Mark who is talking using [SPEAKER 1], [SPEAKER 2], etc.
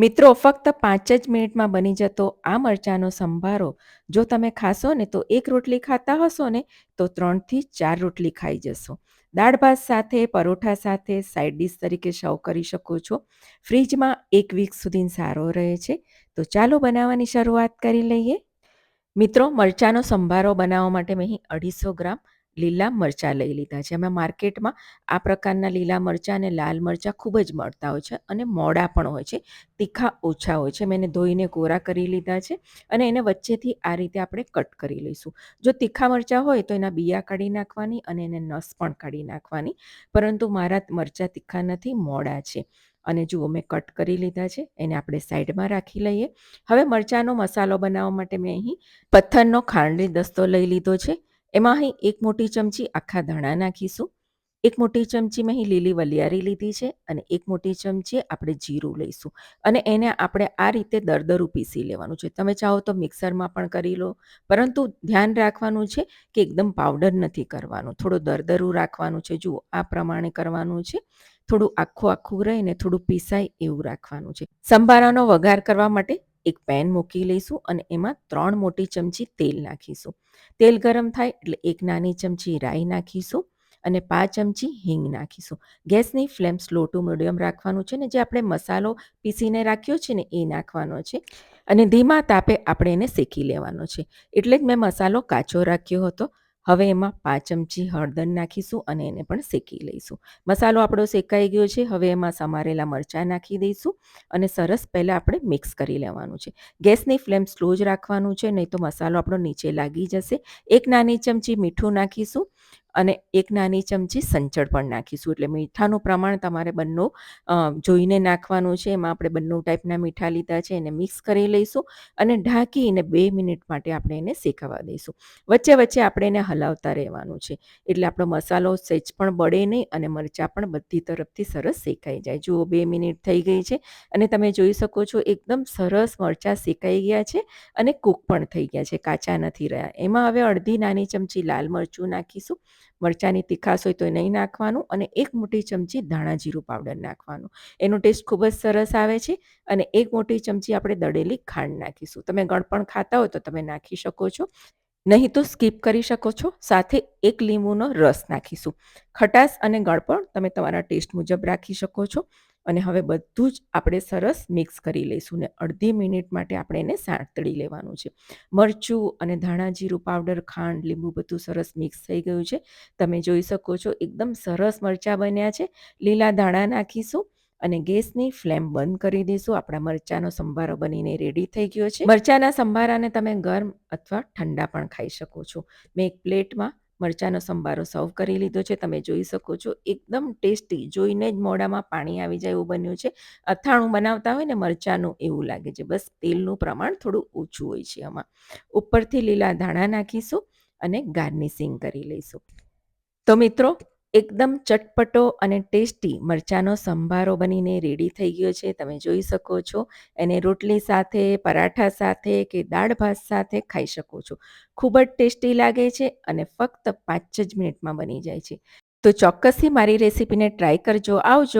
[SPEAKER 1] મિત્રો, ફક્ત પાંચ જ મિનિટમાં બની જતો આ મરચાંનો સંભારો. જો તમે ખાશો ને તો એક રોટલી ખાતા હશો ને, તો ત્રણથી ચાર રોટલી ખાઈ જશો. દાળ ભાત સાથે, પરોઠા સાથે સાઈડ ડિશ તરીકે સર્વ કરી શકો છો. ફ્રીજમાં એક વીક સુધી સારો રહે છે. તો ચાલો બનાવવાની શરૂઆત કરી લઈએ. મિત્રો, મરચાંનો સંભારો બનાવવા માટે મેં અહીં અઢીસો ગ્રામ લીલા મરચાં લઈ લીધા છે. અમે માર્કેટમાં આ પ્રકારના લીલા મરચાં અને લાલ મરચાં ખૂબ જ મળતા હોય છે અને મોડા પણ હોય છે. તીખા ઓછા હોય છે. મેં એને ધોઈને કોરા કરી લીધા છે અને એને વચ્ચેથી આ રીતે આપણે કટ કરી લઈશું. જો તીખા મરચાં હોય તો એના બિયા કાઢી નાખવાની અને એને નસ પણ કાઢી નાખવાની. પરંતુ મારા મરચાં તીખા નથી, મોડા છે. અને જુઓ, મેં કટ કરી લીધા છે. એને આપણે સાઈડમાં રાખી લઈએ. હવે મરચાંનો મસાલો બનાવવા માટે મેં અહીં પથ્થરનો ખાંડલી દસ્તો લઈ લીધો છે. એમાં અહીં એક મોટી ચમચી આખા ધાણા નાખીશું. એક મોટી ચમચી મેં અહીં લીલી વલિયારી લીધી છે અને એક મોટી ચમચી આપણે જીરું લઈશું. અને એને આપણે આ રીતે દરદરું પીસી લેવાનું છે. તમે ચાહો તો મિક્સરમાં પણ કરી લો. પરંતુ ધ્યાન રાખવાનું છે કે એકદમ પાવડર નથી કરવાનું. થોડું દરદરું રાખવાનું છે. જુઓ, આ પ્રમાણે કરવાનું છે. થોડું આખું આખું રહીને થોડું પીસાય એવું રાખવાનું છે. સંભારાનો વઘાર કરવા માટે એક પેન મૂકી લઈશું અને એમાં ત્રણ મોટી ચમચી તેલ નાખીશું. તેલ ગરમ થાય એટલે એક નાની ચમચી રાઈ નાખીશું અને પાંચ ચમચી હિંગ નાખીશું. ગેસની ફ્લેમ સ્લો ટુ મીડિયમ રાખવાનું છે ને જે આપણે મસાલો પીસીને રાખ્યો છે ને એ નાખવાનો છે અને ધીમા તાપે આપણે એને શેકી લેવાનો છે. એટલે જ મેં મસાલો કાચો રાખ્યો હતો. હવે એમાં પાંચ ચમચી હળદર નાખીશું અને એને પણ શેકી લઈશું. મસાલો આપણો શેકાઈ ગયો છે, હવે એમાં સમારેલા મરચાં નાખી દઈશું અને સરસ પહેલાં આપણે મિક્સ કરી લેવાનું છે. ગેસની ફ્લેમ સ્લો જ રાખવાનું છે, નહીં તો મસાલો આપણો નીચે લાગી જશે. એક નાની ચમચી મીઠું નાખીશું અને એક નાની ચમચી સંચળ પણ નાખીશું. એટલે મીઠાનું પ્રમાણ તમારે બંને જોઈને નાખવાનું છે. એમાં આપણે બંને ટાઈપના મીઠા લીધા છે, એને મિક્સ કરી લઈશું અને ઢાંકીને બે મિનિટ માટે આપણે એને શેકાવા દઈશું. વચ્ચે વચ્ચે આપણે એને હલાવતા રહેવાનું છે. એટલે આપણો મસાલો સેજ પણ બળે નહીં અને મરચાં પણ બધી તરફથી સરસ શેકાઈ જાય. જુઓ, બે મિનિટ થઈ ગઈ છે અને તમે જોઈ શકો છો એકદમ સરસ મરચાં શેકાઈ ગયા છે અને કૂક પણ થઈ ગયા છે. કાચા નથી રહ્યા. એમાં હવે અડધી નાની ચમચી લાલ મરચું નાખીશું. મરચાંની તીખાશ હોય તો એ નહીં નાખવાનું અને એક મોટી ચમચી ધાણા જીરું પાવડર નાખવાનું. એનો ટેસ્ટ ખૂબ જ સરસ આવે છે અને એક મોટી ચમચી આપણે દળેલી ખાંડ નાખીશું. તમે ગળપણ ખાતા હોય તો તમે નાખી શકો છો. નહીં તો સ્કીપ કરી શકો છો. સાથે એક લીંબુનો રસ નાખીશું. ખટાશ અને ગળપણ તમે તમારા ટેસ્ટ મુજબ રાખી શકો છો. અને હવે બધું જ આપણે સરસ મિક્સ કરી લઈશું ને અડધી મિનિટ માટે આપણે એને સાંતળી લેવાનું છે. મરચું અને ધાણા જીરું પાવડર ખાંડ, લીંબુ બધું સરસ મિક્સ થઈ ગયું છે. તમે જોઈ શકો છો એકદમ સરસ મરચાં બન્યા છે. લીલા ધાણા નાખીશું અને ગેસની ફ્લેમ બંધ કરી દઈશું. આપણા મરચાંનો સંભારો બનીને રેડી થઈ ગયો છે. મરચાંના સંભારાને તમે ગરમ અથવા ઠંડા પણ ખાઈ શકો છો. મેં એક પ્લેટમાં મરચાંનો સંભારો સર્વ કરી લીધો છે. તમે જોઈ શકો છો, એકદમ ટેસ્ટી, જોઈને જ મોડામાં પાણી આવી જાય એવું બન્યું છે. અથાણું બનાવતા હોય ને મરચાંનું એવું લાગે છે. બસ તેલનું પ્રમાણ થોડું ઓછું હોય છે આમાં. ઉપરથી લીલા ધાણા નાખીશું અને ગાર્નિશિંગ કરી લઈશું. તો મિત્રો એકદમ ચટપટો અને ટેસ્ટી મરચાંનો સંભારો બનીને રેડી થઈ ગયો છે. તમે જોઈ શકો છો, એને રોટલી સાથે, પરાઠા સાથે કે દાળ ભાત સાથે ખાઈ શકો છો. ખૂબ જ ટેસ્ટી લાગે છે અને ફક્ત પાંચ જ મિનિટમાં બની જાય છે. તો ચોક્કસથી મારી રેસીપીને ટ્રાય કરજો, આવજો.